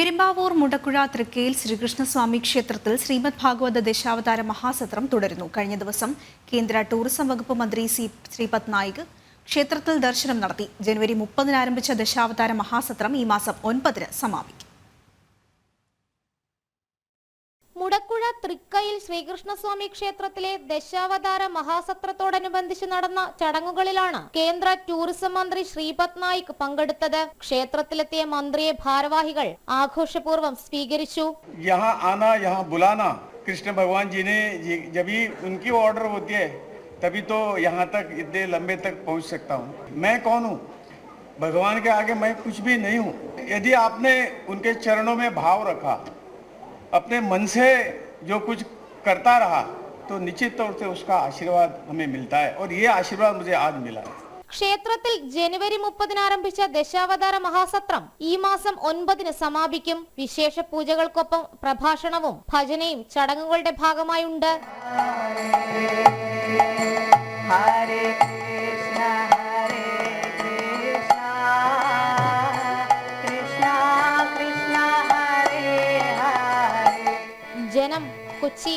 പെരുമ്പാവൂർ മുടക്കുഴ തൃക്കയിൽ ശ്രീകൃഷ്ണസ്വാമി ക്ഷേത്രത്തിൽ ശ്രീമദ് ഭാഗവത ദശാവതാര മഹാസത്രം തുടരുന്നു. കഴിഞ്ഞ ദിവസം കേന്ദ്ര ടൂറിസം വകുപ്പ് മന്ത്രി സി ശ്രീപദ് നായിക് ക്ഷേത്രത്തിൽ ദർശനം നടത്തി. ജനുവരി മുപ്പതിന് ആരംഭിച്ച ദശാവതാര മഹാസത്രം ഈ മാസം ഒൻപതിന് സമാപിക്കും. തൃക്കയിൽ ശ്രീകൃഷ്ണസ്വാമി ക്ഷേത്രത്തിലെ ദശാവതാര മഹാസത്രത്തോടനുബന്ധിച്ച് നടന്ന ചടങ്ങുകളിലാണ് കേന്ദ്ര ടൂറിസം മന്ത്രി ശ്രീപദ് നായിക് പങ്കെടുത്തത് ക്ഷേത്രത്തിലെത്തിയ മന്ത്രിയെ ഭാരവാഹികൾ ആഘോഷപൂർവ്വം സ്വീകരിച്ചു यहाँ आना यहाँ बुलाना कृष्ण भगवान जी ने जी- जब भी उनकी ऑर्डर होती है तभी तो यहाँ तक इतने लंबे तक पहुँच सकता हूँ मैं कौन हूँ भगवान के आगे मैं कुछ भी नहीं हूँ यदि आपने उनके चरणों में भाव रखा अपने मन से जो कुछ करता रहा तो निश्चित तौर से उसका आशीर्वाद हमें मिलता है और ये आशीर्वाद मुझे आज मिला है ക്ഷേത്രത്തിൽ ജനുവരി മുപ്പതിന് ആരംഭിച്ച ദശാവതാര മഹാസത്രം ഈ മാസം ഒൻപതിന് സമാപിക്കും വിശേഷ പൂജകൾക്കൊപ്പം പ്രഭാഷണവും ഭജനയും ചടങ്ങുകളുടെ ഭാഗമായുണ്ട് ജനം കൊച്ചി